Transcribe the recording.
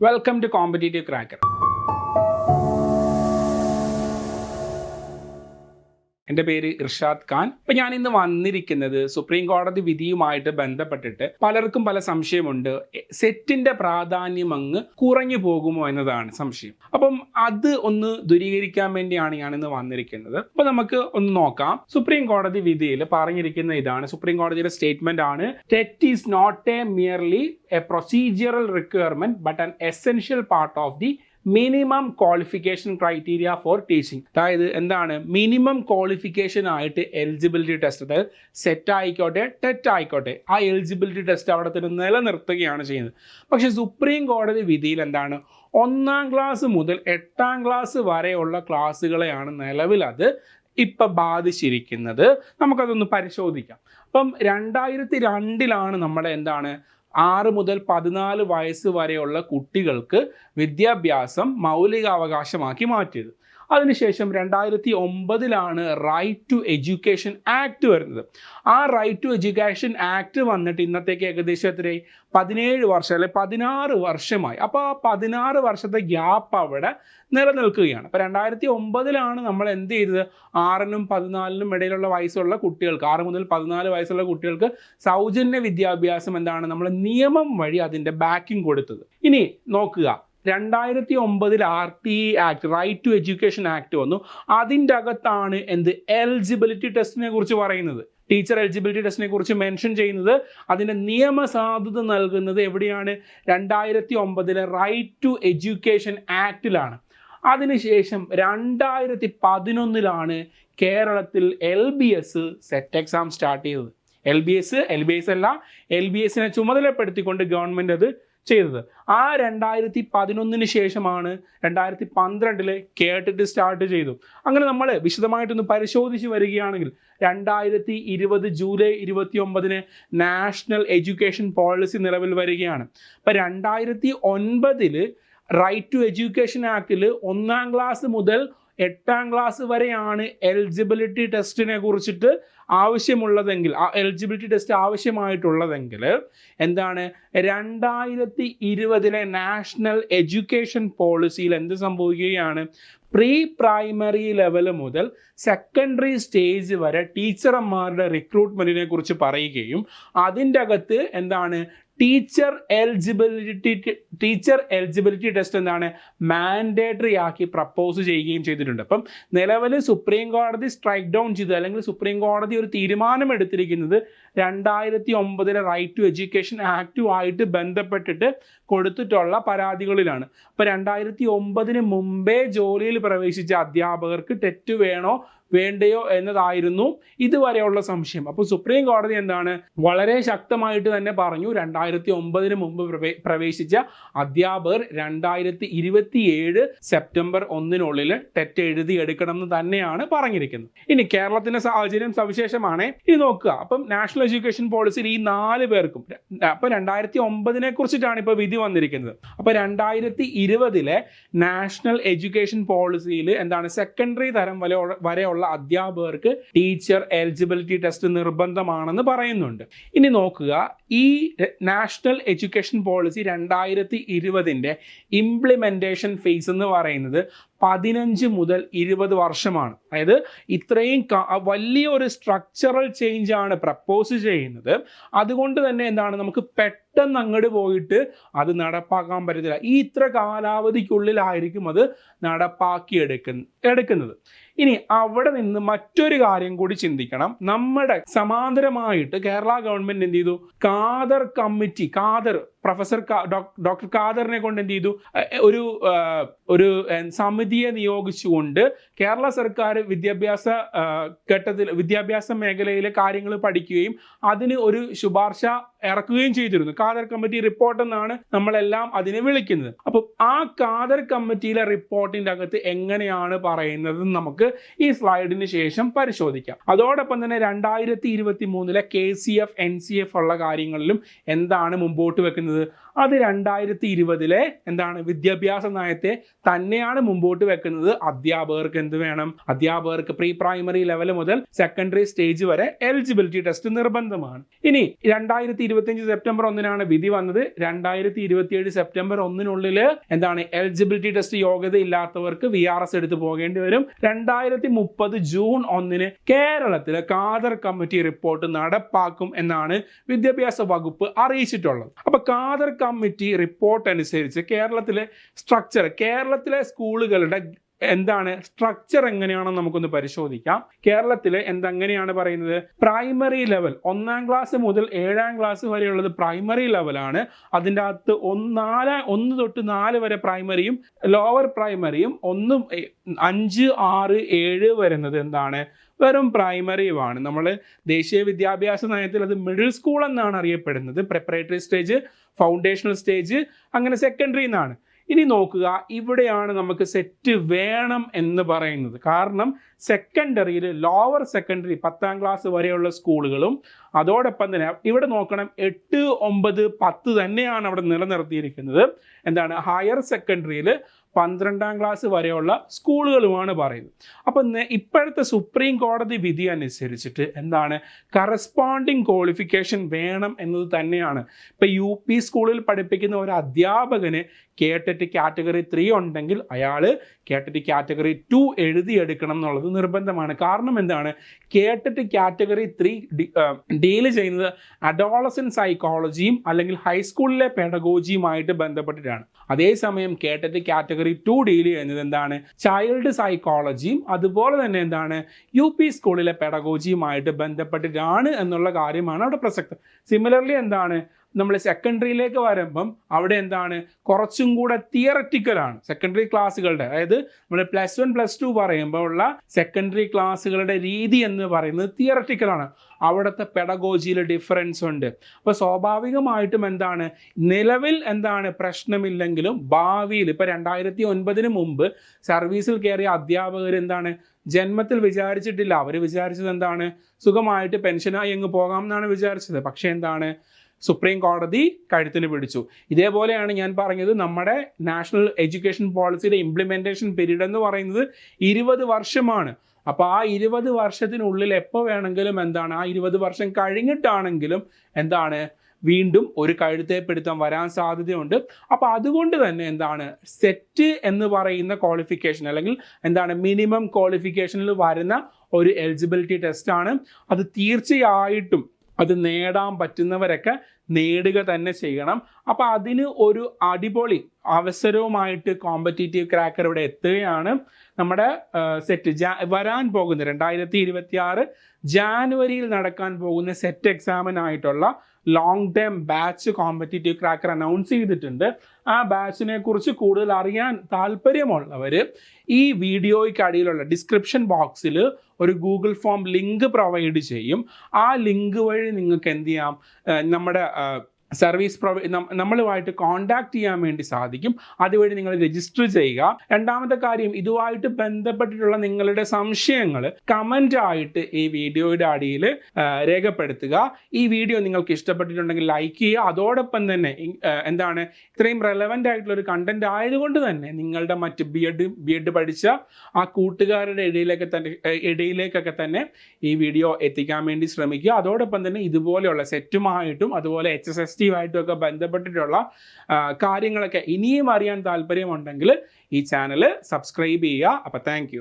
Welcome to competitive cracker എന്റെ പേര് ഇർഷാദ് ഖാൻ. ഇപ്പം ഞാൻ ഇന്ന് വന്നിരിക്കുന്നത് സുപ്രീം കോടതി വിധിയുമായിട്ട് ബന്ധപ്പെട്ടിട്ട് പലർക്കും പല സംശയമുണ്ട്. സെറ്റിന്റെ പ്രാധാന്യം അങ്ങ് കുറഞ്ഞു പോകുമോ എന്നതാണ് സംശയം. അപ്പം അത് ഒന്ന് ദൂരീകരിക്കാൻ വേണ്ടിയാണ് ഞാൻ ഇന്ന് വന്നിരിക്കുന്നത്. അപ്പൊ നമുക്ക് ഒന്ന് നോക്കാം. സുപ്രീം കോടതി വിധിയിൽ പറഞ്ഞിരിക്കുന്ന ഇതാണ്. സുപ്രീം കോടതിയുടെ സ്റ്റേറ്റ്മെന്റ് ആണ് TET is not a merely a procedural requirement but an essential part of the minimum qualification criteria for teaching. അതായത് എന്താണ്? മിനിമം ക്വാളിഫിക്കേഷൻ ആയിട്ട് എലിജിബിലിറ്റി ടെസ്റ്റ് അതായത് സെറ്റ് ആയിക്കോട്ടെ ടെറ്റ് ആയിക്കോട്ടെ ആ എലിജിബിലിറ്റി ടെസ്റ്റ് അവിടെ തന്നെ നിലനിർത്തുകയാണ് ചെയ്യുന്നത്. പക്ഷേ സുപ്രീം കോടതി വിധിയിൽ എന്താണ്? ഒന്നാം ക്ലാസ് മുതൽ എട്ടാം ക്ലാസ് വരെയുള്ള ക്ലാസ്സുകളെയാണ് നിലവിൽ അത് ഇപ്പം ബാധിച്ചിരിക്കുന്നത്. നമുക്കതൊന്ന് പരിശോധിക്കാം. അപ്പം രണ്ടായിരത്തി രണ്ടിലാണ് നമ്മുടെ എന്താണ് ആറ് മുതൽ പതിനാല് വയസ്സ് വരെയുള്ള കുട്ടികൾക്ക് വിദ്യാഭ്യാസം മൗലികാവകാശമാക്കി മാറ്റിയത്. അതിനുശേഷം രണ്ടായിരത്തി ഒമ്പതിലാണ് റൈറ്റ് ടു എഡ്യൂക്കേഷൻ ആക്ട് വരുന്നത്. ആ റൈറ്റ് ടു എഡ്യൂക്കേഷൻ ആക്ട് വന്നിട്ട് ഇന്നത്തേക്ക് ഏകദേശം എത്ര പതിനേഴ് വർഷം അല്ലെ പതിനാറ് വർഷമായി. അപ്പോൾ ആ പതിനാറ് വർഷത്തെ ഗ്യാപ്പ് അവിടെ നിലനിൽക്കുകയാണ്. അപ്പോൾ രണ്ടായിരത്തി ഒമ്പതിലാണ് നമ്മൾ എന്ത് ചെയ്തത്? ആറിനും പതിനാലിനും ഇടയിലുള്ള വയസ്സുള്ള കുട്ടികൾക്ക് ആറ് മുതൽ പതിനാല് വയസ്സുള്ള കുട്ടികൾക്ക് സൗജന്യ വിദ്യാഭ്യാസം എന്താണ്? നമ്മൾ നിയമം വഴി അതിന്റെ ബാക്കിംഗ് കൊടുത്തത്. ഇനി നോക്കുക. രണ്ടായിരത്തി ഒമ്പതിൽ R T act right to education act വന്നു. അതിന്റെ അകത്താണ് എന്ത്? എലിജിബിലിറ്റി ടെസ്റ്റിനെ കുറിച്ച് പറയുന്നത്. ടീച്ചർ എലിജിബിലിറ്റി ടെസ്റ്റിനെ കുറിച്ച് മെൻഷൻ ചെയ്യുന്നത്. അതിന്റെ നിയമസാധുത നൽകുന്നത് എവിടെയാണ്? രണ്ടായിരത്തി ഒമ്പതിലെ റൈറ്റ് ടു എഡ്യൂക്കേഷൻ ആക്റ്റിലാണ് അതിനുശേഷം രണ്ടായിരത്തി പതിനൊന്നിലാണ് കേരളത്തിൽ L B S SET exam start ചെയ്തത്. L B S L B S അല്ല എൽ ബി എസിനെ ചുമതലപ്പെടുത്തിക്കൊണ്ട് ഗവൺമെന്റ് അത് ചെയ്തത്. ആ രണ്ടായിരത്തി പതിനൊന്നിന് ശേഷമാണ് രണ്ടായിരത്തി പന്ത്രണ്ടിൽ കേട്ടിട്ട് സ്റ്റാർട്ട് ചെയ്തു. അങ്ങനെ നമ്മൾ വിശദമായിട്ടൊന്ന് പരിശോധിച്ച് വരികയാണെങ്കിൽ രണ്ടായിരത്തി ഇരുപത് ജൂലൈ ഇരുപത്തി ഒമ്പതിന് നാഷണൽ എഡ്യൂക്കേഷൻ പോളിസി നിലവിൽ വരികയാണ്. അപ്പം രണ്ടായിരത്തി ഒൻപതിൽ റൈറ്റ് ടു എഡ്യൂക്കേഷൻ ആക്ടിൽ ഒന്നാം ക്ലാസ് മുതൽ എട്ടാം ക്ലാസ് വരെയാണ് എലിജിബിലിറ്റി ടെസ്റ്റിനെ കുറിച്ചിട്ട് ആവശ്യമുള്ളതെങ്കിൽ എലിജിബിലിറ്റി ടെസ്റ്റ് ആവശ്യമായിട്ടുള്ളതെങ്കിൽ എന്താണ്? രണ്ടായിരത്തി ഇരുപതിലെ നാഷണൽ എഡ്യൂക്കേഷൻ പോളിസിയിൽ എന്ത് സംഭവിക്കുകയാണ്? പ്രീ പ്രൈമറി ലെവൽ മുതൽ സെക്കൻഡറി സ്റ്റേജ് വരെ ടീച്ചർമാരുടെ റിക്രൂട്ട്മെന്റിനെ കുറിച്ച് പറയുകയും അതിന്റെ അകത്ത് എന്താണ്? Teacher eligibility teacher eligibility test എന്താണ്? മാൻഡേറ്ററി ആക്കി പ്രപ്പോസ് ചെയ്യുകയും ചെയ്തിട്ടുണ്ട്. അപ്പം നിലവിൽ സുപ്രീം കോടതി സ്ട്രൈക്ക് ഡൗൺ ചെയ്ത്. അല്ലെങ്കിൽ സുപ്രീം കോടതി ഒരു തീരുമാനം എടുത്തിരിക്കുന്നത് രണ്ടായിരത്തി ഒമ്പതിലെ റൈറ്റ് ടു എഡ്യൂക്കേഷൻ ആക്റ്റുമായിട്ട് ബന്ധപ്പെട്ടിട്ട് കൊടുത്തിട്ടുള്ള പരാതികളിലാണ്. അപ്പോൾ രണ്ടായിരത്തി ഒമ്പതിന് മുമ്പേ ജോലിയിൽ പ്രവേശിച്ച അധ്യാപകർക്ക് തെറ്റ് വേണോ? വേണ്ടയോ എന്നതായിരുന്നു ഇതുവരെയുള്ള സംശയം. അപ്പോൾ സുപ്രീം കോടതി എന്താണ്? വളരെ ശക്തമായിട്ട് തന്നെ പറഞ്ഞു രണ്ടായിരത്തി ഒമ്പതിന് മുമ്പ് പ്രവേശിച്ച അധ്യാപകർ രണ്ടായിരത്തി ഇരുപത്തി ഏഴ് സെപ്റ്റംബർ ഒന്നിനുള്ളിൽ തെറ്റ് എഴുതി എടുക്കണം എന്ന് തന്നെയാണ് പറഞ്ഞിരിക്കുന്നത്. ഇനി കേരളത്തിന്റെ സാഹചര്യം സവിശേഷമാണ്. ഇനി നോക്കുക. അപ്പം നാഷണൽ എഡ്യൂക്കേഷൻ പോളിസിയിൽ ഈ നാല് പേർക്കും അപ്പൊ രണ്ടായിരത്തി ഒമ്പതിനെ കുറിച്ചിട്ടാണ് ഇപ്പൊ വിധി വന്നിരിക്കുന്നത്. അപ്പൊ രണ്ടായിരത്തി ഇരുപതിലെ നാഷണൽ എഡ്യൂക്കേഷൻ പോളിസിയിൽ എന്താണ്? സെക്കൻഡറി തരം വരെ വരെയുള്ള അധ്യാപകർക്ക് ടീച്ചർ എലിജിബിലിറ്റി ടെസ്റ്റ് നിർബന്ധമാണെന്ന് പറയുന്നുണ്ട്. ഇനി നോക്കുക ഈ നാഷണൽ എഡ്യൂക്കേഷൻ പോളിസി രണ്ടായിരത്തി ഇരുപതിന്റെ ഇംപ്ലിമെന്റേഷൻ ഫേസ് എന്ന് പറയുന്നത് പതിനഞ്ച് മുതൽ ഇരുപത് വർഷമാണ്. അതായത് ഇത്രയും വലിയ ഒരു സ്ട്രക്ചറൽ ചേഞ്ച് ആണ് പ്രപ്പോസ് ചെയ്യുന്നത്. അതുകൊണ്ട് തന്നെ എന്താണ് നമുക്ക് പെട്ടെന്ന് അങ്ങോട്ട് പോയിട്ട് അത് നടപ്പാക്കാൻ പറ്റത്തില്ല. ഈ ഇത്ര കാലാവധിക്കുള്ളിലായിരിക്കും അത് നടപ്പാക്കി എടുക്കുന്ന എടുക്കുന്നത്. ഇനി അവിടെ നിന്ന് മറ്റൊരു കാര്യം കൂടി ചിന്തിക്കണം. നമ്മുടെ സമാന്തരമായിട്ട് കേരള ഗവൺമെന്റ് എന്ത് ചെയ്തു? Khader committee Khader professor doctor ഖാദറിനെ കൊണ്ട് എന്ത് ചെയ്തു? ഒരു ഒരു സമിതിയെ നിയോഗിച്ചുകൊണ്ട് കേരള സർക്കാർ വിദ്യാഭ്യാസ ഘട്ടത്തിൽ വിദ്യാഭ്യാസ മേഖലയിലെ കാര്യങ്ങൾ പഠിക്കുകയും അതിന് ഒരു ശുപാർശ ഇറക്കുകയും ചെയ്തിരുന്നു. കാദർ കമ്മിറ്റി റിപ്പോർട്ട് എന്നാണ് നമ്മളെല്ലാം അതിനെ വിളിക്കുന്നത്. അപ്പോൾ ആ കാദർ കമ്മിറ്റിയിലെ റിപ്പോർട്ടിന്റെ അകത്ത് എങ്ങനെയാണ് പറയുന്നത് നമുക്ക് ഈ സ്ലൈഡിന് ശേഷം പരിശോധിക്കാം. അതോടൊപ്പം തന്നെ രണ്ടായിരത്തി ഇരുപത്തി മൂന്നിലെ K C F N C F ഉള്ള കാര്യങ്ങളിലും എന്താണ് മുമ്പോട്ട് വെക്കുന്നത്? അത് രണ്ടായിരത്തി ഇരുപതിലെ എന്താണ് വിദ്യാഭ്യാസ നയത്തെ തന്നെയാണ് മുമ്പോട്ട് വെക്കുന്നത്. അധ്യാപകർക്ക് എന്ത് വേണം? അധ്യാപകർക്ക് പ്രീ പ്രൈമറി ലെവൽ മുതൽ സെക്കൻഡറി സ്റ്റേജ് വരെ എലിജിബിലിറ്റി ടെസ്റ്റ് നിർബന്ധമാണ്. ഇനി രണ്ടായിരത്തി ഇരുപത്തിയഞ്ച് സെപ്റ്റംബർ ഒന്നിനാണ് വിധി വന്നത്. രണ്ടായിരത്തി ഇരുപത്തിയേഴ് സെപ്റ്റംബർ ഒന്നിനുള്ളിൽ എന്താണ് എലിജിബിലിറ്റി ടെസ്റ്റ് യോഗ്യത ഇല്ലാത്തവർക്ക് വി ആർ എസ് എടുത്ത് പോകേണ്ടി വരും. രണ്ടായിരത്തി മുപ്പത് ജൂൺ ഒന്നിന് കേരളത്തിലെ കാതർ കമ്മിറ്റി റിപ്പോർട്ട് നടപ്പാക്കും എന്നാണ് വിദ്യാഭ്യാസ വകുപ്പ് അറിയിച്ചിട്ടുള്ളത്. അപ്പൊ കാതർ റിപ്പോർട്ട് അനുസരിച്ച് കേരളത്തിലെ സ്ട്രക്ചർ കേരളത്തിലെ സ്കൂളുകളുടെ എന്താണ് സ്ട്രക്ചർ എങ്ങനെയാണെന്ന് നമുക്കൊന്ന് പരിശോധിക്കാം. കേരളത്തിൽ എന്തെങ്ങനെയാണ് പറയുന്നത്? പ്രൈമറി ലെവൽ ഒന്നാം ക്ലാസ് മുതൽ ഏഴാം ക്ലാസ് വരെയുള്ളത് പ്രൈമറി ലെവലാണ് അതിന്റെ അകത്ത് ഒന്നാല നാല് ഒന്ന് തൊട്ട് നാല് വരെ പ്രൈമറിയും ലോവർ പ്രൈമറിയും ഒന്നും അഞ്ച് ആറ് ഏഴ് വരുന്നത് എന്താണ്? വെറും പ്രൈമറിയുമാണ് നമ്മൾ ദേശീയ വിദ്യാഭ്യാസ നയത്തിൽ അത് മിഡിൽ സ്കൂൾ എന്നാണ് അറിയപ്പെടുന്നത്. പ്രിപ്പറേറ്ററി സ്റ്റേജ് ഫൗണ്ടേഷണൽ സ്റ്റേജ് അങ്ങനെ സെക്കൻഡറി എന്നാണ് ഇനി നോക്കുക ഇവിടെയാണ് നമുക്ക് സെറ്റ് വേണം എന്ന് പറയുന്നത്. കാരണം സെക്കൻഡറിയിൽ ലോവർ സെക്കൻഡറി പത്താം ക്ലാസ് വരെയുള്ള സ്കൂളുകളും അതോടൊപ്പം തന്നെ ഇവിടെ നോക്കണം എട്ട് ഒമ്പത് പത്ത് തന്നെയാണ് അവിടെ നിലനിർത്തിയിരിക്കുന്നത്. എന്താണ്? ഹയർ സെക്കൻഡറിയിൽ പന്ത്രണ്ടാം ക്ലാസ് വരെയുള്ള സ്കൂളുകളുമാണ് പറയുന്നത്. അപ്പം ഇപ്പോഴത്തെ സുപ്രീം കോടതി വിധി അനുസരിച്ചിട്ട് എന്താണ്? കറസ്പോണ്ടിങ് ക്വാളിഫിക്കേഷൻ വേണം എന്നത് തന്നെയാണ്. ഇപ്പം യു പി സ്കൂളിൽ പഠിപ്പിക്കുന്ന ഒരു അധ്യാപകന് കേട്ടിട്ട് കാറ്റഗറി ത്രീ ഉണ്ടെങ്കിൽ അയാൾ കേട്ടറ്റ് കാറ്റഗറി ടു എഴുതിയെടുക്കണം എന്നുള്ളത് നിർബന്ധമാണ്. കാരണം എന്താണ്? കേട്ടിട്ട് കാറ്റഗറി ത്രീ ഡീൽ ചെയ്യുന്നത് അഡോളസൻ സൈക്കോളജിയും അല്ലെങ്കിൽ ഹൈസ്കൂളിലെ പെഡഗോജിയുമായിട്ട് ബന്ധപ്പെട്ടിട്ടാണ്. അതേസമയം കേട്ടിട്ട് കാറ്റഗറി ടു ഡീൽ ചെയ്യുന്നത് എന്താണ്? ചൈൽഡ് സൈക്കോളജിയും അതുപോലെ തന്നെ എന്താണ്? യു പി സ്കൂളിലെ പെഡഗോജിയുമായിട്ട് ബന്ധപ്പെട്ടിട്ടാണ് എന്നുള്ള കാര്യമാണ് അവിടെ പ്രസക്തം. സിമിലർലി എന്താണ്? നമ്മൾ സെക്കൻഡറിയിലേക്ക് വരുമ്പം അവിടെ എന്താണ്? കുറച്ചും കൂടെ തിയററ്റിക്കലാണ് സെക്കൻഡറി ക്ലാസ്സുകളുടെ അതായത് നമ്മൾ പ്ലസ് വൺ പ്ലസ് ടു പറയുമ്പോൾ ഉള്ള സെക്കൻഡറി ക്ലാസ്സുകളുടെ രീതി എന്ന് പറയുന്നത് തിയററ്റിക്കലാണ് അവിടുത്തെ പെഡഗോജിയിൽ ഡിഫറൻസ് ഉണ്ട്. അപ്പോൾ സ്വാഭാവികമായിട്ടും എന്താണ്? നിലവിൽ എന്താണ് പ്രശ്നമില്ലെങ്കിലും ഭാവിയിൽ ഇപ്പോൾ രണ്ടായിരത്തി ഒൻപതിന് മുമ്പ് സർവീസിൽ കയറിയ അധ്യാപകർ എന്താണ്? ജന്മത്തിൽ വിചാരിച്ചിട്ടില്ല. അവർ വിചാരിച്ചത് എന്താണ്? സുഖമായിട്ട് പെൻഷനായി അങ്ങ് പോകാം എന്നാണ് വിചാരിച്ചത്. പക്ഷേ എന്താണ്? സുപ്രീം കോടതി കഴുത്തിന് പിടിച്ചു. ഇതേപോലെയാണ് ഞാൻ പറഞ്ഞത് നമ്മുടെ നാഷണൽ എഡ്യൂക്കേഷൻ പോളിസിയുടെ ഇംപ്ലിമെന്റേഷൻ പീരീഡ് എന്ന് പറയുന്നത് ഇരുപത് വർഷമാണ്. അപ്പോൾ ആ ഇരുപത് വർഷത്തിനുള്ളിൽ എപ്പോൾ വേണമെങ്കിലും എന്താണ് ആ ഇരുപത് വർഷം കഴിഞ്ഞിട്ടാണെങ്കിലും എന്താണ് വീണ്ടും ഒരു കഴുത്തെ പിടുത്തം വരാൻ സാധ്യതയുണ്ട്. അപ്പോൾ അതുകൊണ്ട് തന്നെ എന്താണ് സെറ്റ് എന്ന് പറയുന്ന ക്വാളിഫിക്കേഷൻ അല്ലെങ്കിൽ എന്താണ് മിനിമം ക്വാളിഫിക്കേഷനിൽ വരുന്ന ഒരു എലിജിബിലിറ്റി ടെസ്റ്റാണ്. അത് തീർച്ചയായിട്ടും അത് നേടാൻ പറ്റുന്നവരൊക്കെ നേടുക തന്നെ ചെയ്യണം. അപ്പോൾ അതിന് ഒരു അടിപൊളി അവസരവുമായിട്ട് കോമ്പറ്റീറ്റീവ് ക്രാക്കർ ഇവിടെ എത്തുകയാണ് നമ്മുടെ സെറ്റ് ജാ വരാൻ പോകുന്ന രണ്ടായിരത്തി ഇരുപത്തി ആറ് ജാനുവരിയിൽ നടക്കാൻ പോകുന്ന SET എക്സാമിനായിട്ടുള്ള long term batch competitive cracker announce ചെയ്തിട്ടുണ്ട്. ആ ബാച്ചിനെ കുറിച്ച് കൂടുതൽ അറിയാൻ താല്പര്യമുള്ളവർ ഈ വീഡിയോയ്ക്ക് അടിയിലുള്ള ഡിസ്ക്രിപ്ഷൻ ബോക്സിൽ ഒരു ഗൂഗിൾ ഫോം ലിങ്ക് പ്രൊവൈഡ് ചെയ്യും. ആ ലിങ്ക് വഴി നിങ്ങൾക്ക് എന്ത് ചെയ്യാം? നമ്മുടെ സർവീസ് പ്രൊവൈ നമ്മളുമായിട്ട് കോണ്ടാക്ട് ചെയ്യാൻ വേണ്ടി സാധിക്കും. അതുവഴി നിങ്ങൾ രജിസ്റ്റർ ചെയ്യുക. രണ്ടാമത്തെ കാര്യം ഇതുമായിട്ട് ബന്ധപ്പെട്ടിട്ടുള്ള നിങ്ങളുടെ സംശയങ്ങൾ കമന്റ് ആയിട്ട് ഈ വീഡിയോയുടെ അടിയിൽ രേഖപ്പെടുത്തുക. ഈ വീഡിയോ നിങ്ങൾക്ക് ഇഷ്ടപ്പെട്ടിട്ടുണ്ടെങ്കിൽ ലൈക്ക് ചെയ്യുക. അതോടൊപ്പം തന്നെ എന്താണ് ഇത്രയും റെലവന്റ് ആയിട്ടുള്ള ഒരു കണ്ടന്റ് ആയതുകൊണ്ട് തന്നെ നിങ്ങളുടെ മറ്റ് ബി എഡ് ബി എഡ് പഠിച്ച ആ കൂട്ടുകാരുടെ ഇടയിലേക്ക് തന്നെ ഇടയിലേക്കൊക്കെ തന്നെ ഈ വീഡിയോ എത്തിക്കാൻ വേണ്ടി ശ്രമിക്കുക. അതോടൊപ്പം തന്നെ ഇതുപോലെയുള്ള സെറ്റുമായിട്ടും അതുപോലെ എച്ച് എസ് എസ് ടിയുമായിട്ടും ബന്ധപ്പെട്ടിട്ടുള്ള കാര്യങ്ങളൊക്കെ ഇനിയും അറിയാൻ താല്പര്യമുണ്ടെങ്കിൽ ഈ ചാനൽ സബ്സ്ക്രൈബ് ചെയ്യുക. അപ്പോൾ താങ്ക്